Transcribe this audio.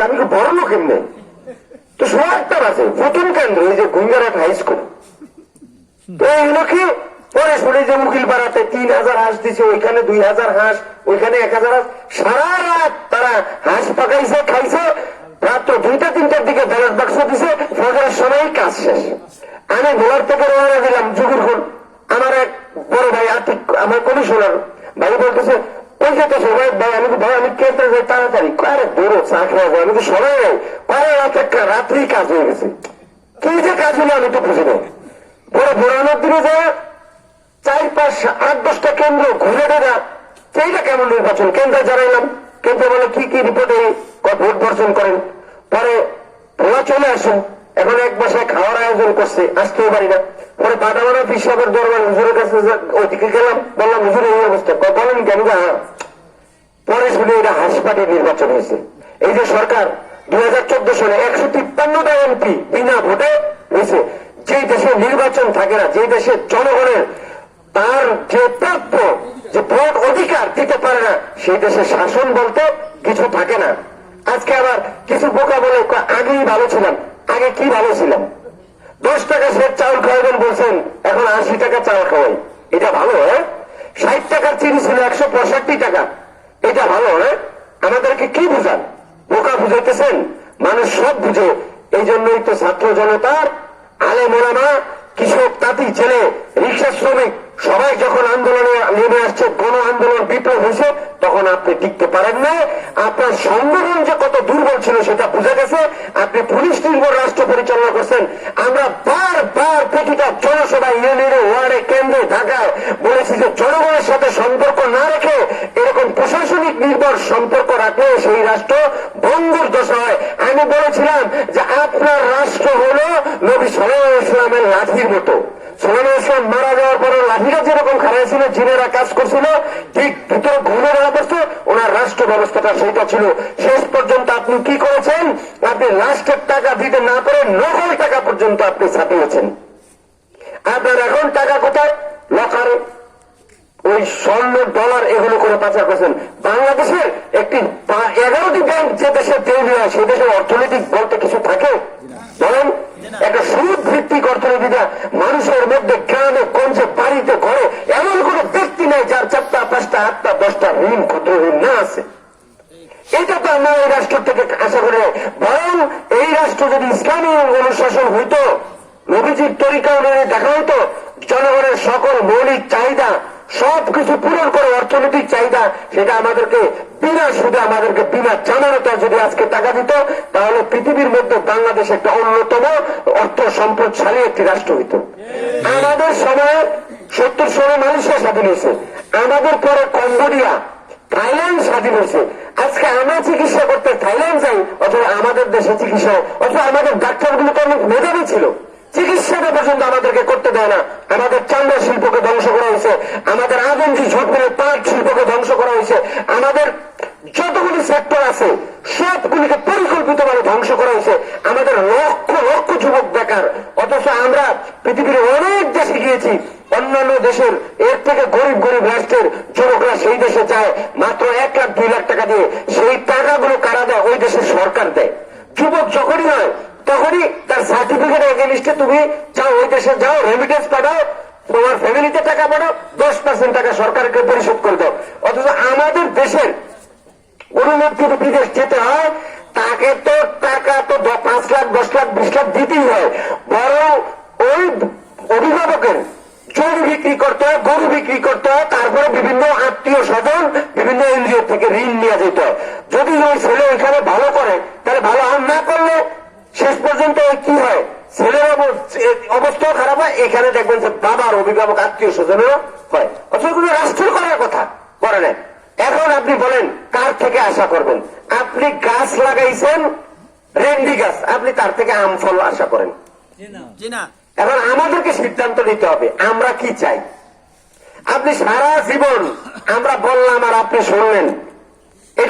আছে, আমি কি বড় লোক এমনি? তো সোয়ারটার আছে, প্রথম কেন্দ্র, এই যে গুঙ্গারাট হাই স্কুল। তো এইগুলো কি? পরে শুনে যে উকিল পাড়াতে তিন হাজার হাঁস দিছে, ওইখানে দুই হাজার হাঁস, ওইখানে এক হাজার হাঁস। সারা রাত তারা হাঁস পাকাইছে, খাইছে। রাত্র দুইটা, তিনটার দিকে ব্যালট বাক্স দিছে ফজরের সময় কাজ শেষ। আমি ভোলার থেকে রওনা দিলাম জুগুরখুন আমার এক বড় ভাই আর্থিক আমার কমিশনার, ভাই বলতেছে ওই যে তো সবাই ভাই, আমি ভাই, আমি কেন্দ্রে যাই তাড়াতাড়ি আরে বড় চা আমি তো সবাই পরে একটা রাত্রি কাজ হয়ে গেছে। কি যে কাজ হলো আমি তো বুঝি না। বড় পুরানোর দিনে যায় চার, পাঁচ, আট, দশটা কেন্দ্র ঘুরে দেওয়া সেইটা কেমন নির্বাচন? কেন্দ্রে জানাইলাম। কেন্দ্রে বলে কি কি রিপোর্টে ভোট বর্জন করেন? পরে ভোলা চলে আসুন। এখন এক বাসায় খাওয়ার আয়োজন করছে, আসতেও পারি না। পরে বাদামানা পিসাবের দরবার হুজুরের কাছে যা- ওইদিকে গেলাম, বললাম, হুজুর, এই অবস্থা বলেন কেন গা পরে শুনে এটা হাসপাতাল নির্বাচন হয়েছে। এই যে সরকার দুই হাজার চোদ্দ সালে একশো তিপ্পান্নটা এমপি বিনা ভোটে হয়েছে। যে দেশে নির্বাচন থাকে না যে দেশে জনগণের তার যে প্রাপ্য, যে ভোট অধিকার দিতে পারে না, সেই দেশে শাসন বলতে কিছু থাকে না। আজকে আবার কিছু বোকা বলে আগেই ভালো ছিলাম, আগে কি ভালো ছিলাম? দশ টাকা সেট চাউল খাওয়াবেন বলছেন, এখন আশি টাকা চাল খাওয়াই। এটা ভালো হ্যাঁ? ষাট টাকার চিনি ছিল একশো পঁয়ষট্টি টাকা। এটা ভালো হ্যাঁ? আমাদেরকে কি বুঝান? বোকা বুঝাইতেছেন? মানুষ সব বুঝে। এই জন্যই তো ছাত্র জনতার আলে মোলামা কৃষক, তাঁতি, ছেলে, রিক্সা শ্রমিক, সবাই যখন আন্দোলনে আসছে গণ আন্দোলন বিপ্লব হয়েছে, তখন আপনি টিকতে পারেন না আপনার সংগঠন যে কত দুর্বল ছিল সেটা বুঝা গেছে। আপনি পুলিশ নির্ভর রাষ্ট্র পরিচালনা করছেন। আমরা বার বার প্রতিটা জনসভা ইউনিয়নে, ওয়ার্ডে, কেন্দ্রে, ঢাকায় বলেছি যে জনগণের সাথে সম্পর্ক না রেখে এরকম প্রশাসনিক নির্ভর সম্পর্ক রাখলে সেই রাষ্ট্র ভঙ্গুর দশা হয়। আমি বলেছিলাম যে আপনার রাষ্ট্র হলো নবী সালাম ইসলামের লাঠির মতো। সালাম ইসলাম মারা যাওয়ার পরে লাঠিরা যেরকম খারাই ছিল জিনেরা কাজ করছিল, ঠিক ভিতরে ঘুরে করছে ওনার রাষ্ট্র ব্যবস্থাটা সেইটা ছিল। শেষ পর্যন্ত আপনি কি করেছেন? আপনি লাস্টের টাকা দিতে না পারে নকল টাকা পর্যন্ত আপনি ছাপিয়েছেন। আপনার এখন টাকা কোথায়? লকারে। ওই স্বর্ণ ডলার এগুলো করে পাচার করছেন। বাংলাদেশের একটি এগারোটি ব্যাংক যে দেশে তৈরি হয় সেই দেশের অর্থনৈতিক বলতে কিছু থাকে বলেন একটা সুদ ভিত্তিক অর্থনীতিটা মানুষের মধ্যে গ্রামে গঞ্জে বাড়িতে ঘরে এমন কোন ব্যক্তি নেই যার চারটা পাঁচটা আটটা দশটা ঋণ ক্ষুদ্র ঋণ না আছে এটা তো আমরা এই রাষ্ট্র থেকে আশা করি বরং এই রাষ্ট্র যদি ইসলামী অনুশাসন হইতো, নবীজির তরিকা অনুযায়ী দেখা হইতো, জনগণের সকল মৌলিক চাহিদা, সবকিছু পূরণ করে, অর্থনৈতিক চাহিদা, সেটা আমাদেরকে বিনা সুদে, আমাদেরকে বিনা জামানতে যদি আজকে টাকা দিত, তাহলে পৃথিবীর মধ্যে বাংলাদেশ একটা অন্যতম অর্থ সম্পদশালী একটি রাষ্ট্র হইত। আমাদের সময়ে সত্তর সময় মালয়েশিয়া স্বাধীন হয়েছে। আমাদের পরে কম্বোডিয়া, থাইল্যান্ড স্বাধীন হয়েছে। আজকে আমরা চিকিৎসা করতে থাইল্যান্ড যাই, অথবা আমাদের দেশে চিকিৎসা। অথবা আমাদের ডাক্তারগুলো তো অনেক মেধাবী ছিল। চিকিৎসাটা পর্যন্ত আমাদেরকে করতে দেয় না। আমাদের চামড়া শিল্পকে ধ্বংস করা হয়েছে। আমাদের আগুনজি ঝোপগুলো পাট শিল্পকে ধ্বংস করা হয়েছে। আমাদের যতগুলি সেক্টর আছে, সবগুলিকে পরিকল্পিতভাবে ধ্বংস করা হয়েছে। আমাদের লক্ষ লক্ষ যুবক বেকার। অথচ আমরা পৃথিবীর অনেক দেশে গিয়েছি অন্যান্য দেশের, এর থেকে গরিব গরিব রাষ্ট্রের যুবকরা সেই দেশে যায়, মাত্র এক লাখ, দুই লাখ টাকা দিয়ে সেই টাকাগুলো কারা দেয়? ওই দেশের সরকার দেয়। যুবক যখনই হয়, তখনই তার সার্টিফিকেট এগেনিস্টে তুমি যাও, ওই দেশে যাও রেমিটেন্স পাঠাও, তোমার ফ্যামিলিতে টাকা পাঠাও, দশ পার্সেন্ট টাকা সরকারকে পরিশোধ করে দাও। অথচ আমাদের দেশের অনুমতি বিদেশ যেতে হয়, তাকে তো টাকা তো পাঁচ লাখ, দশ লাখ, বিশ লাখ দিতেই করতে, গরু বিক্রি করতে, তারপরে বিভিন্ন আত্মীয় স্বজন বিভিন্ন এনজিও থেকে ঋণ নিয়ে যেতে। যদি ওই ছেলে ওইখানে ভালো করে, তাহলে ভালো আর না করলে শেষ পর্যন্ত কি হয়? ছেলের অব- অবস্থাও খারাপ হয়। এখানে দেখবেন যে বাবার অভিভাবক, আত্মীয় স্বজনেরও হয়। অথচ কোনো রাষ্ট্রের করার কথা করে নেন এখন আপনি বলেন, কার থেকে আশা করবেন? আপনি গাছ লাগাইছেন, রেন্ডি গাছ, আপনি তার থেকে আম, ফল আশা করেন। না। এখন আমাদেরকে সিদ্ধান্ত নিতে হবে, আমরা কি চাই? আপনি সারা জীবন আমরা বললাম আর আপনি শুনলেন।